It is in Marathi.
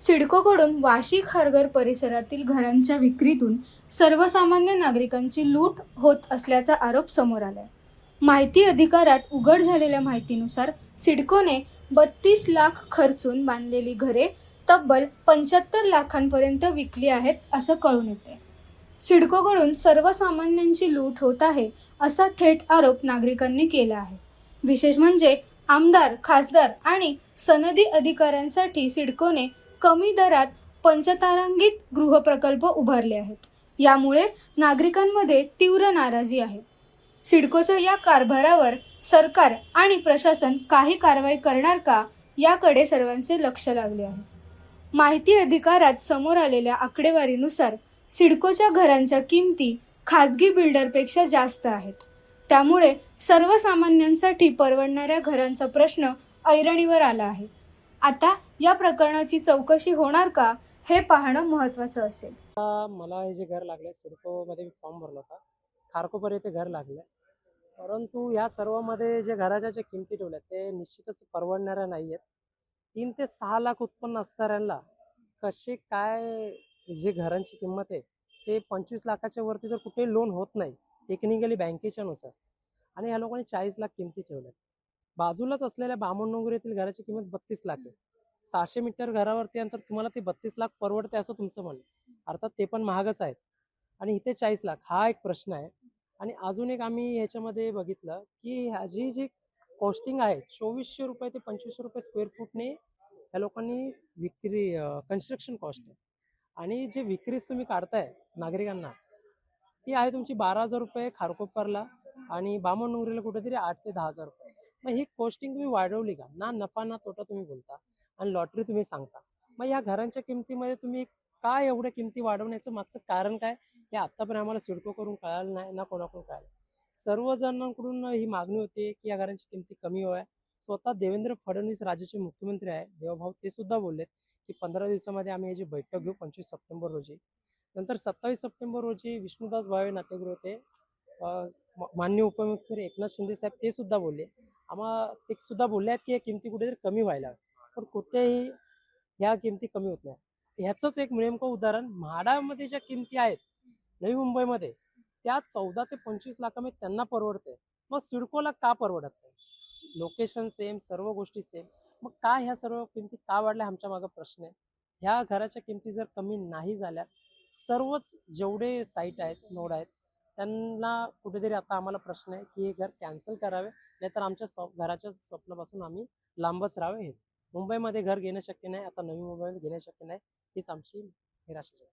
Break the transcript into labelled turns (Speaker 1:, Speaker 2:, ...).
Speaker 1: सिडकोकडून वाशी खारघर परिसरातील घरांच्या विक्रीतून सर्वसामान्य नागरिकांची लूट होत असल्याचा आरोप समोर आलाय. माहिती अधिकारात उघड झालेल्या माहितीनुसार सिडकोने बत्तीस लाख खर्चून बांधलेली घरे तब्बल पंच्याहत्तर लाखांपर्यंत विकली आहेत असं कळून येते सिडकोकडून सर्वसामान्यांची लूट होत आहे असा थेट आरोप नागरिकांनी केला आहे. विशेष म्हणजे आमदार खासदार आणि सनदी अधिकाऱ्यांसाठी सिडकोने कमी दरात पंचतारांगित गृहप्रकल्प उभारले आहेत. यामुळे नागरिकांमध्ये तीव्र नाराजी आहे. सिडकोच्या या कारभारावर सरकार आणि प्रशासन काही कारवाई करणार का याकडे सर्वांचे लक्ष लागले आहे. माहिती अधिकारात समोर आलेल्या आकडेवारीनुसार सिडकोच्या घरांच्या किमती खाजगी बिल्डरपेक्षा जास्त आहेत. त्यामुळे सर्वसामान्यांसाठी परवडणाऱ्या घरांचा प्रश्न ऐरणीवर आला आहे. आता या प्रकरणाची चौकशी होणार का हे पाहणं महत्वाचं असेल.
Speaker 2: मला हे जे घर लागलंय सिडकोमध्ये मी फॉर्म भरला होता. खारकोपर येथे घर लागलंय. परंतु या सर्वमध्ये जे घराच्या ज्या किमती ठेवल्या ते निश्चितच परवडणाऱ्या नाही आहेत तीन ते सहा लाख उत्पन्न असणाऱ्यांना कसे काय जे घरांची किंमत आहे ते पंचवीस लाखाच्या वरती तर कुठेही लोन होत नाही. टेक्निकली बँकेच्या नुसार आणि ह्या लोकांनी चाळीस लाख किमती ठेवल्या बाजूलाच असलेल्या बामणडोंगर येथील घराची किंमत बत्तीस लाख आहे. सहाशे मीटर घरावरती अंतर तुम्हाला ते बत्तीस लाख परवडते असं तुमचं म्हणणं अर्थात ते पण महागच आहेत. आणि इथे चाळीस लाख हा एक प्रश्न आहे. आणि अजून एक आम्ही ह्याच्यामध्ये बघितलं की ह्याची जी कॉस्टिंग आहे चोवीसशे रुपये ते पंचवीसशे रुपये स्क्वेअर फूटने ह्या लोकांनी विक्री कन्स्ट्रक्शन कॉस्ट आहे. आणि जे विक्रीस तुम्ही काढताय नागरिकांना ती आहे तुमची बारा हजार रुपये खारकोपरला आणि बामणडोंगरीला कुठेतरी आठ ते दहा हजार रुपये. मग ही कोस्टिंग तुम्ही वाढवली का? ना नफा ना तोटा तुम्ही बोलता आणि लॉटरी तुम्ही सांगता. मग या घरांच्या किमतीमध्ये तुम्ही काय एवढ्या किमती वाढवण्याचं मागचं कारण काय? हे आत्तापर्यंत आम्हाला सिडको करून कळालं नाही ना कोणाकडून कळालं. सर्वजणांकडून ही मागणी होती की या घरांची किमती कमी व्हाव्या. स्वतः देवेंद्र फडणवीस राज्याचे मुख्यमंत्री आहे. देवभाऊ ते सुद्धा बोललेत की पंधरा दिवसामध्ये आम्ही याची बैठक घेऊ पंचवीस सप्टेंबर रोजी. नंतर सत्तावीस सप्टेंबर रोजी विष्णुदास भावे नाट्यगृह ते मान्य उपमुख्यमंत्री एकनाथ शिंदे साहेब ते सुद्धा बोलले आम्हा ते सुद्धा बोलले आहेत की या किमती कुठेतरी कमी व्हायला पण कुठेही ह्या किमती कमी होत नाही ह्याचंच एक नेमकं उदाहरण म्हाडामध्ये ज्या किमती आहेत नवी मुंबईमध्ये त्या चौदा ते पंचवीस लाखामध्ये त्यांना परवडते मग सिडकोला का परवडत नाही? लोकेशन सेम सर्व गोष्टी सेम. मग का ह्या सर्व किमती का वाढल्या आमच्या मागं प्रश्न आहे. ह्या घराच्या किमती जर कमी नाही झाल्या सर्वच जेवढे साईट आहेत नोड आहेत त्यांना कुठेतरी आता आम्हाला प्रश्न आहे की हे घर कॅन्सल करावे नाहीतर आमच्या स्वप घराच्या स्वप्नापासून आम्ही लांबच राहावे हेच. मुंबईमध्ये घर घेणं शक्य नाही आता नवी मुंबईमध्ये घेणं शक्य नाही हीच आमची निराशा